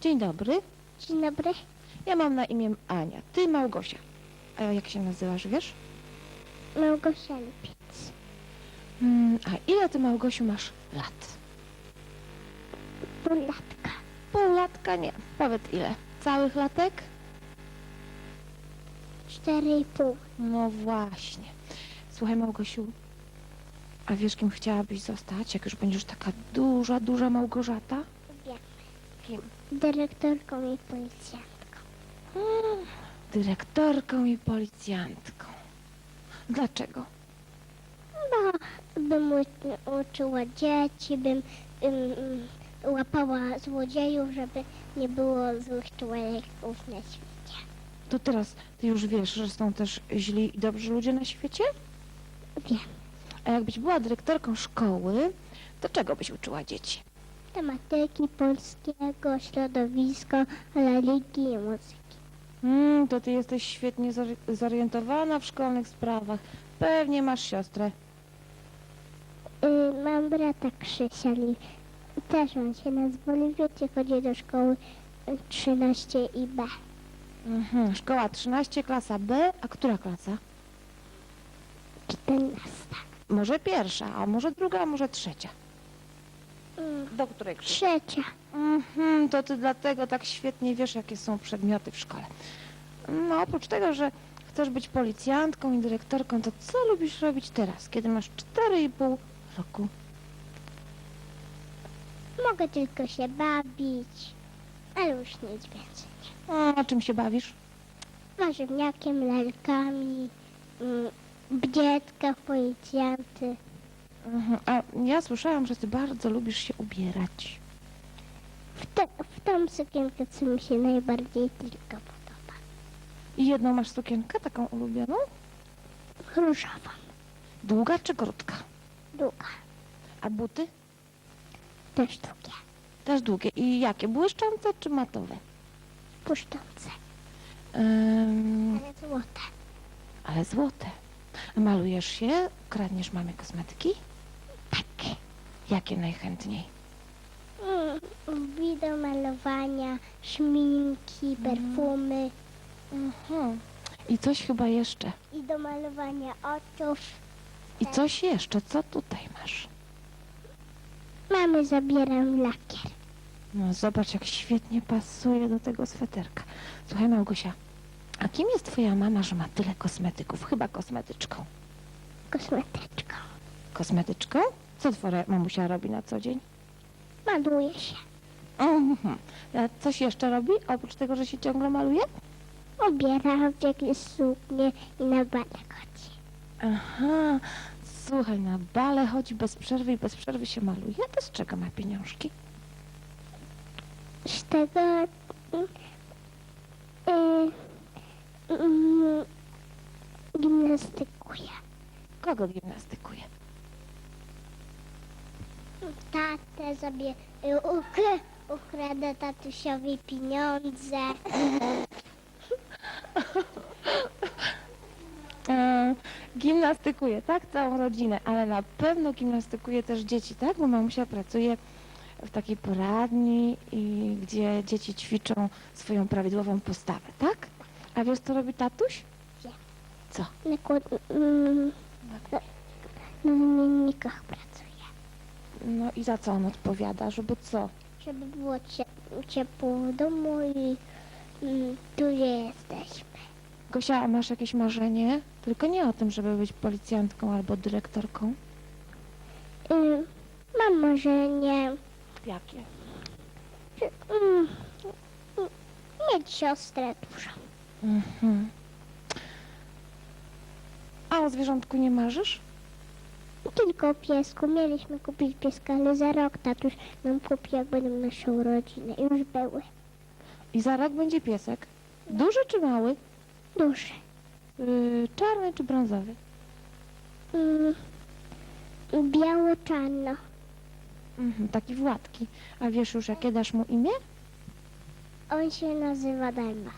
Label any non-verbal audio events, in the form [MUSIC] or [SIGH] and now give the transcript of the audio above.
Dzień dobry. Dzień dobry. Ja mam na imię Ania. Ty Małgosia. A jak się nazywasz, wiesz? Małgosia Lipiec. Mm, a ile ty, Małgosiu, masz lat? Półlatka. Półlatka? Nie. Powiedz ile. Całych latek? Cztery i pół. No właśnie. Słuchaj, Małgosiu, a wiesz, kim chciałabyś zostać, jak już będziesz taka duża, duża Małgorzata? Kim? Dyrektorką i policjantką. [GASPS] Dyrektorką i policjantką. Dlaczego? No, bym uczyła dzieci, bym ym, łapała złodziejów, żeby nie było złych człowieków na świecie. To teraz ty już wiesz, że są też źli i dobrzy ludzie na świecie? Wiem. A jakbyś była dyrektorką szkoły, to czego byś uczyła dzieci? Tematyki polskiego, środowisko, religii i muzyki. Mm, to ty jesteś świetnie zori- zorientowana w szkolnych sprawach. Pewnie masz siostrę. Y, mam brata Krzysia, Li- też on się nazywa Liwiecie, chodzi do szkoły y, 13 i B. Mhm. Szkoła 13, klasa B, a która klasa? 14. Może pierwsza, a może druga, a może trzecia. Mm, Do której Krzysiu? Trzecia. Mhm, to ty dlatego tak świetnie wiesz, jakie są przedmioty w szkole. No, oprócz tego, że chcesz być policjantką i dyrektorką, to co lubisz robić teraz, kiedy masz 4,5 roku? Mogę tylko się bawić, ale już nic więcej. A, a czym się bawisz? Warzywniakiem, lalkami, mm, policjanty. Mhm. A ja słyszałam, że ty bardzo lubisz się ubierać. W, te, w tą sukienkę, co mi się najbardziej tylko podoba. I jedną masz sukienkę taką ulubioną? Różową, Długa czy krótka? długa, A buty? też długie, Też długie. I jakie? Błyszczące czy matowe? puszczące, Ym, ale złote. ale złote. Malujesz się? Kradniesz mamie kosmetyki? Tak. Jakie najchętniej? Mm, Wideo malowania, szminki, perfumy Mhm. I coś chyba jeszcze. i do malowania oczów. I coś jeszcze. Co tutaj masz? Mamy zabieram lakier. No zobacz, jak świetnie pasuje do tego sweterka. Słuchaj, Małgosia, a kim jest twoja mama, że ma tyle kosmetyków? Chyba kosmetyczką. Kosmetyczką. Kosmetyczką? Co twoja mamusia robi na co dzień? Maluje się. Mhm. A coś jeszcze robi, oprócz tego, że się ciągle maluje? Ubiera w jakieś suknie i na bale chodzi. Aha, słuchaj, na bale chodzi bez przerwy i bez przerwy się maluje. To z czego ma pieniążki? Z tego mm, y, mm, gimnastykuje. Kogo gimnastykuje? Tatę sobie y, ukra, ukrada tatusiowi pieniądze. [LAUGHS] E, gimnastykuje, tak? Całą rodzinę, ale na pewno gimnastykuje też dzieci, tak? Bo mamusia pracuje w takiej poradni, i gdzie dzieci ćwiczą swoją prawidłową postawę, tak? A wiesz, co robi tatuś? Co? Na, mm, na, na wymiennikach pracuje. No i za co on odpowiada? Żeby co? Żeby było cie, ciepło w domu i mm, tu jesteśmy. Gosia, a masz jakieś marzenie? Tylko nie o tym, żeby być policjantką albo dyrektorką. Y, mam marzenie Jakie? mm, mm, mieć siostrę dużą. Mhm. O zwierzątku nie marzysz? Tylko o piesku. Mieliśmy kupić pieska, ale za rok tatuś nam kupi, jak będą nasze urodziny. Już były. I za rok będzie piesek. Duży czy mały? Duże. Yy, czarny czy brązowy? Mm, biało-czarno. Mhm, taki Władki. A wiesz już, jakie dasz mu imię? On się nazywa Dalma.